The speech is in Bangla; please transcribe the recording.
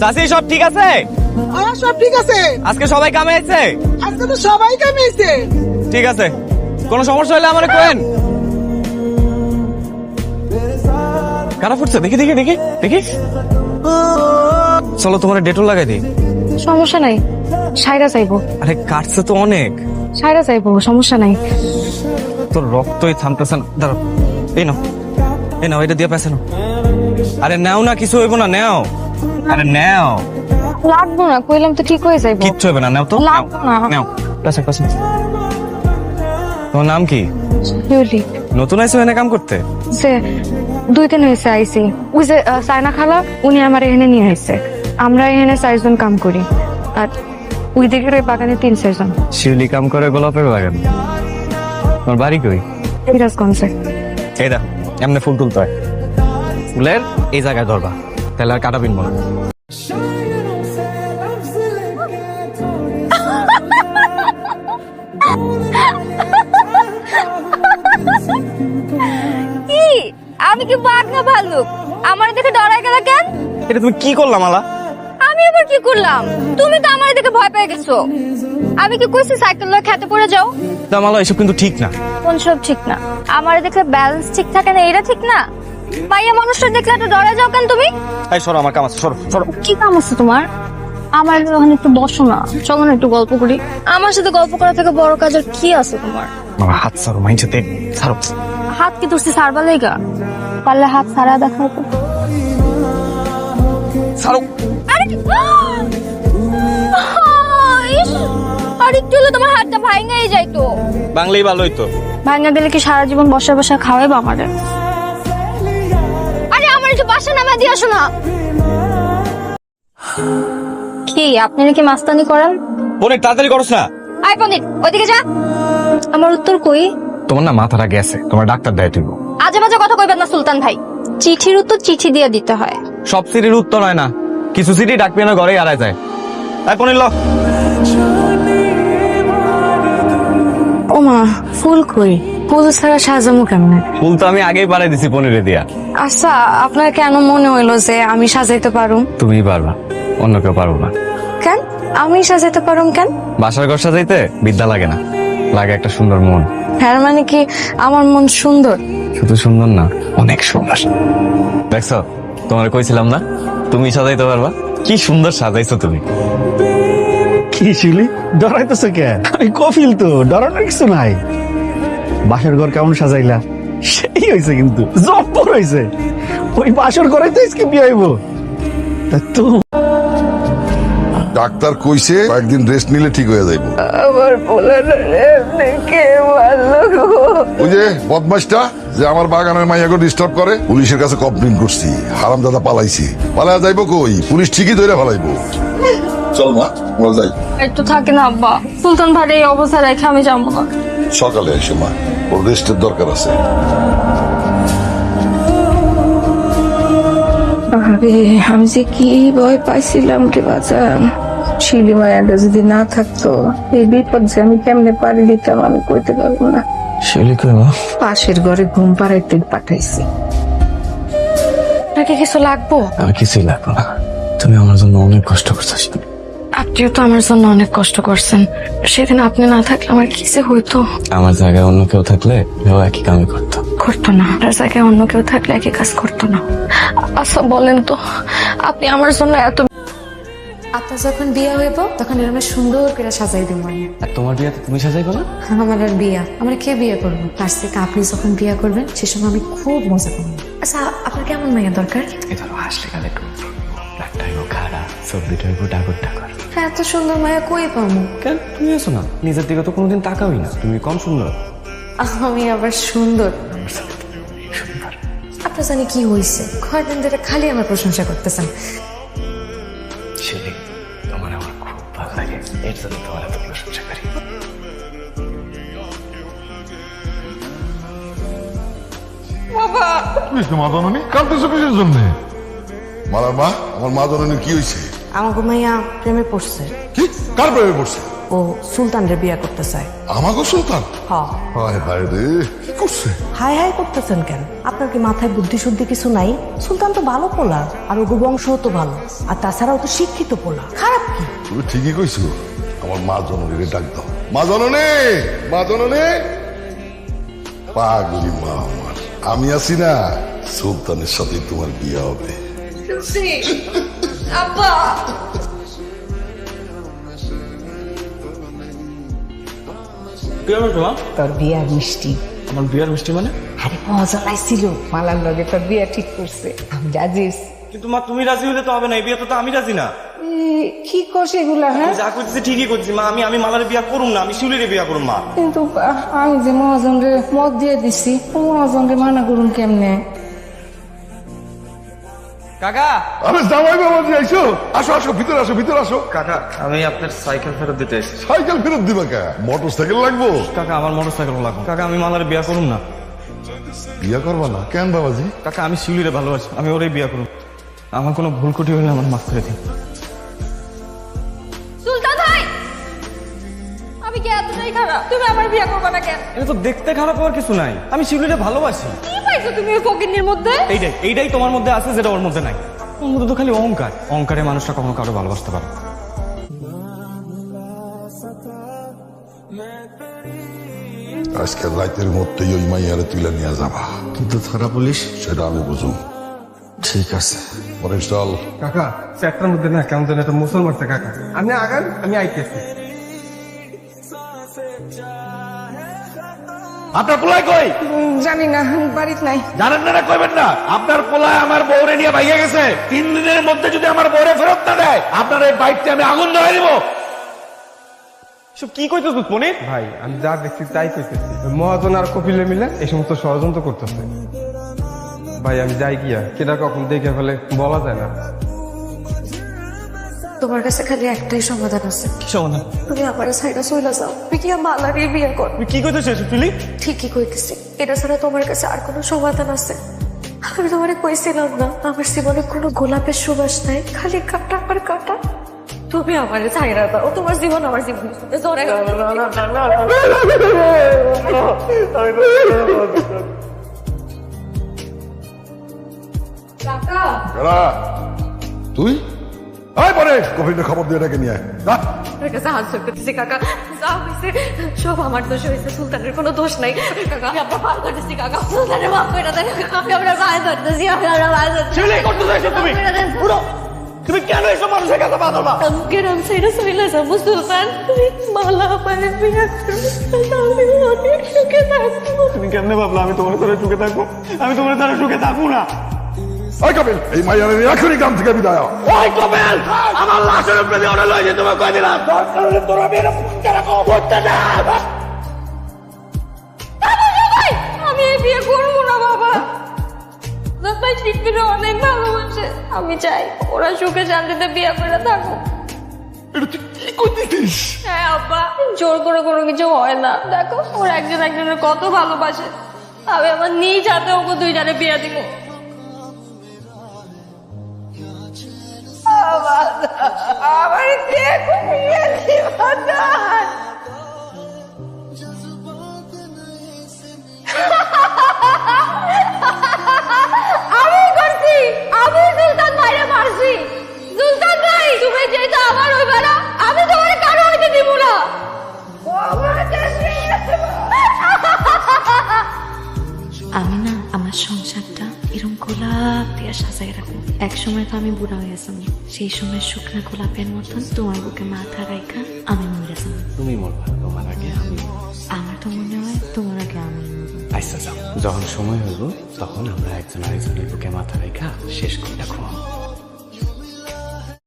চাষি সব ঠিক আছে? আমার সব ঠিক আছে। আজকে সবাই কামে আছে আজকে তো সবাই কামিয়েছে। ঠিক আছে। কোনো সমস্যা হলে আমারে কোয়েন কারা ফুটছে? দেখি দেখি দেখি দেখি। চলো তোমার ডেটল লাগাই দিই। সমস্যা নাই। সাইরা চাইব। আরে কাটছে তো অনেক। সাইরা চাইব সমস্যা নাই। তোর রক্তই থামতেছে না। দাঁড়াও এই নাও। এই নাও এটা দিয়ে আরে নাও না কিছু হইব না নাও। আরে নাও। লাগবো না কইলাম তো ঠিক হয়ে যাইবো। কিচ্ছু হবে না নাও তো। নাও না। নাও। পেছে পেছে তোমার নাম কি? নতুন এনে কাম করতে? যে দুই দিন হয়েছে আইসি ওই যে সাইনা খালা উনি আমার এখানে নিয়ে আইছে। আমরা এখানে চারজন কাম করি। আর ওই দিকের ওই বাগানে তিন চারজন। শিউলি কাম করে গোলাপের বাগান। তোমার বাড়ি কই? সিরাজগঞ্জে। এই দেখো এমনি ফুল তুলতে হয়। ফুলের এই জায়গায় ধরবা। তাহলে আর কাটা পিনবো না। কি? আমি কি বাঘ না ভাল্লুক? আমার দেখে ডরাই গেল কেন? এটা তুমি কি করলাম আলা আমি আবার কি করলাম? তুমি তো আমার দেখে ভয় পেয়ে গেছো। আমি কি কইছি সাইকেল লয়ে খেতে পড়ে যাও? দামালা এসব কিন্তু ঠিক না। কোন সব ঠিক না? আমার দেখলে ব্যালেন্স ঠিক থাকে না এটা ঠিক না? মাইয়া মানুষটা দেখলে এত ডরে যাও কেন তুমি? এই সরো আমার কাম আছে সরো সরো। কি কাম আছে তোমার? আমার ওখানে একটু বসো না। চলো না একটু গল্প করি। আমার সাথে গল্প করা থেকে বড় কাজ আর কি আছে তোমার? বাবা হাত সরো মাইনছে দেখ সরো হাত কি ধরছি সারবা লেগা পারলে হাত সারা দেখাও তো। সরো আরে ইস, আর একটু হলে? তোমার হাতটা ভাঙাই যাইতো। বাংলাই ভালোই তো ভাঙা গেলে কি সারা জীবন বসে বসে আরে আমার? একটু আসো না। কি আপনি নাকি মাস্তানি করেন? তাড়াতাড়ি করছ না। পণ্ডিত ওইদিকে যা। আমার উত্তর কই? তোমার না মাথাটা গেছে তোমার ডাক্তার দেয় আজে বাজে কথা কইবেন না সুলতান ভাই। চিঠির উত্তর চিঠি দিয়ে দিতে হয়। সব সিটির উত্তর হয় না। কিছু সিটি ডাকবি না ঘরে আড়াই যায়। তাই পনির ল। ও মা ফুল কই? ফুল ছাড়া সাজামো কেমনে? ফুল তো আমি আগেই পাড়াই দিছি পনিরে দিয়া। আচ্ছা আপনার কেন মনে হইল যে আমি সাজাইতে পারুম? তুমি পারবা অন্য কেউ পারব না। কেন? আমি সাজাইতে পারুম কেন? বাসার ঘর সাজাইতে বিদ্যা লাগে না লাগে একটা সুন্দর মন। হ্যাঁ মানে কি আমার মন সুন্দর? শুধু সুন্দর না অনেক সুন্দর। দেখছ তোমার কইছিলাম না তুমি সাজাইতে পারবা। কি সুন্দর সাজাইছো তুমি। কি শিলি ডরাইতেছো কেন? আমি কফিল তো ডরানোর কিছু নাই। বাসার ঘর কেমন সাজাইলা? সেই হয়েছে কিন্তু জব্বর হয়েছে ওই বাসর ঘরে তো আজকে বিয়ে হইব। তো ডাক্তার কইছে কয়েকদিন রেস্ট নিলে ঠিক হয়ে যাইব। আমার ওই যে বদমাসটা যে আমার বাগানের মাইয়াকে ডিস্টার্ব করে পুলিশের কাছে কমপ্লেন করছি হারাম দাদা পালাইছে। পালায়া যাইব কই? পুলিশ ঠিকই ধরে ফেলাইবো। চল মা আমরা যাই। একটু থাকে না আব্বা। সুলতান ভাই এই অবস্থা রেখে আমি যাব না। সকালে এসে মা। ওর রেস্টের দরকার আছে। আরে আমি যে কি ভয় পাইছিলাম রে বাজান। শিলি মায়াটা যদি না থাকতো এই বিপদ যে আমি কেমনে পারি দিতাম আমি কইতে পারব না। শিউলি কইবা পাশের ঘরে ঘুম পাড়াইতে পাঠাইছি। আপনাকে কিছু লাগবো? আর কিছুই লাগবে না। তুমি আমার জন্য অনেক কষ্ট করছিস আপনিও তো আমার জন্য অনেক কষ্ট করছেন। সেদিন আপনি না থাকলে আমার কি যে হইতো? আমার জায়গায় অন্য কেউ থাকলে এও একই কামই করতো। করতো না। আপনার জায়গায় অন্য কেউ থাকলে একই কাজ করতো না। আচ্ছা বলেন তো আপনি আমার জন্য এত আপনার যখন বিয়ে হইব তখন এরকম সুন্দর করে সাজাই দিব আমি। আর তোমার বিয়াতে তুমি সাজাইবো না? আমার আর বিয়া। আমরা কে বিয়ে করব? তার থেকে আপনি যখন বিয়ে করবেন সে সময় আমি খুব মজা করব। আচ্ছা আপনার কেমন মাইয়া দরকার? এই ধরো হাসলে খালে একটু রাগটা হইব খাড়া সর্দিটা হইব ডাগর হ্যাঁ এত সুন্দর মায়া কই পাবো? কেন? তুমি আছো না। নিজের দিকে তো কোনোদিন তাকাওই না। তুমি কম সুন্দর। আমি আবার সুন্দর। আপনার জানি কি হয়েছে কয়দিন ধরে খালি আমার প্রশংসা করতেছেন। তোমার আমার খুব ভালো লাগে। এর জন্য তোমার এত প্রশংসা করি। মা জননী? জন্য? মালার মা আমার মা জননীর কি হয়েছে আমার মাইয়া প্রেমে পড়ছে। কি? কার প্রেমে পড়ছে? ও সুলতানরে বিয়ে করতে চায়। আমাকে সুলতান? হায় হায় রে কি করছে? হাই হাই করতেছেন কেন? আপনার কি মাথায় বুদ্ধি শুদ্ধি কিছু নাই? সুলতান তো ভালো পোলা আর ওগো বংশ তো ভালো আর তাছাড়াও তো শিক্ষিত পোলা। খারাপ কি? তুমি ঠিকই কইছো আমার মা জননীরে ডাক দাও। মা জননী! মা জননী! পাগলি মা আমার আমি আছি না সুলতানের সাথে তোমার বিয়ে হবে। কি হবে তোমার তোর বিয়ার মিষ্টি। আমার বিয়ার মিষ্টি মানে? আরে মজা লাইছিল মালার লগে তোর বিয়া ঠিক করছে। আমি রাজিস কিন্তু মা তুমি রাজি হলে তো হবে না এই বিয়ে তো আমি রাজি না। কি করছে এগুলা হ্যাঁ? যা করতেছি ঠিকই করছি মা আমি আমি মালারে বিয়া করুম না আমি শিউলিরে বিয়া করুম মা। কিন্তু আমি যে মহাজন রে মত দিয়ে দিছি মহাজন রে মানা করুন কেমনে? কাকা! আরে জামাই বাবা দিয়ে আইসো। আসো আসো ভিতরে আসো ভিতরে আসো। কাকা আমি আপনার সাইকেল ফেরত দিতে এসেছি। সাইকেল ফেরত দিবা কে? মোটর সাইকেল লাগবো? কাকা আমার মোটর সাইকেল লাগবে। কাকা আমি মালারে বিয়া করুম না। বিয়া করবা না? কেন বাবাজি? কাকা আমি শিউলিরে ভালোবাসি। আমি ওরে বিয়া করুম। আমার কোনো ভুল কুটি হলে আমার মাফ করে দিন। সুলতান ভাই! আমি কি? এতটাই খারাপ। তুমি আমার বিয়ে করবে না কেন? এটা তো দেখতে খারাপ হওয়ার কিছু নাই। আমি শিউলিরে ভালোবাসি। কি তুমি ওই ফকিন্নির মধ্যে? এইটাই এইটাই তোমার মধ্যে আছে যেটা ওর মধ্যে নাই। ওর মধ্যে তো খালি অহংকার। অহংকারে মানুষটা কখনো কারও ভালোবাসতে পারে আজকে রাতের মধ্যেই ওই মাইয়ারে তুলে নিয়ে যাবা। কিন্তু ধরা পুলিশ? সেটা আমি বুঝুম। ঠিক আছে। পরেশ চল কাকা চারটার মধ্যে না কেমন যেন একটা মুসলমান কাকা। আপনি আগান আমি আইতেছি। আপনার পোলায় কই? জানি না বাড়িতে নাই। জানেন না না কইবেন না। আপনার পোলায় আমার বউরে নিয়ে ভাইয়া গেছে। তিন দিনের মধ্যে যদি আমার বউরে ফেরত না দেয় আপনার এই বাইকটা আমি আগুন ধরে দিব। কি কইতো তুই পনির ভাই আমি যা দেখছি তাই কইতেছি। মহাজন আর কপিলে মিলে এই সমস্ত ষড়যন্ত্র করতেছে। ভাই আমি যাই গিয়া কেটা কখন দেখে ফেলে বলা যায় না। তোমার কাছে খালি একটাই সমাধান আছে। কি সমাধান? তুমি আমার সাইডে চলে যাও। তুমি কি মালারে বিয়ে কর? তুই কি কইতো শেষ ফিলি ঠিকই কইতেছি। এটা ছাড়া তোমার কাছে আর কোনো সমাধান আছে? আমি তোমারে কইছিলাম না আমার জীবনে কোনো গোলাপের সুবাস নাই খালি কাটা আর কাটা। তুমি আমার ছাইরা দাও তোমার জীবন আমার জীবন জোরে তুই? আয় কফিনের খবর দিয়ে ডাকে নিয়ে আয়। যা। কাছে হাত জোর করতেছি কাকা। যা হয়েছে সব আমার দোষ হয়েছে সুলতানের কোনো দোষ নাই। কাকা আমি আপনার ভালো করতেছি কাকা। সুলতানের মাফ করে দেন আমি আপনার ভাই ধরতেছি আমি আপনার ভাই ধরতেছি। তুমি? তুমি কেন এসব মানুষের কাছে বাধা না গ্রাম সাইডে চলে যাব সুলতান। তুমি মালা বিয়ে আমি অনেক সুখে থাকব। তুমি কেমনে ভাবলা আমি তোমার সাথে সুখে থাকব? আমি তোমার সাথে সুখে থাকব না। ওই কপিল এই মাইয়ারে এখনই গ্রাম থেকে বিদায় ওই কবেল আমার লাশের উপরে দিয়ে ওরা লয়ে যেতে তোমার দিলাম। না আমি এই বিয়ে করব না বাবা। শিল্পীরা অনেক ভালোবাসে। আমি চাই ওরা সুখে শান্তিতে বিয়ে করে থাকুক। হ্যাঁ আব্বা জোর করে কোনো কিছু হয় না। দেখো ওরা একজন একজনের কত ভালোবাসে। আমি আমার নিজ হাতে ওকে দুইটারে বিয়ে দিব। আমার বিয়ে এক সময় তো আমি বুড়া হয়ে আসামি সেই সময় শুকনা গোলাপের মতন তোমার বুকে মাথা রাখা আমি মরে যাব। তুমি মরবা তোমার আগে আমি আমার তো মনে হয় তোমার আগে আমি। আচ্ছা যাও। যখন সময় হইব তখন আমরা একজন আরেকজনের বুকে মাথা রেখা শেষ করে রাখব।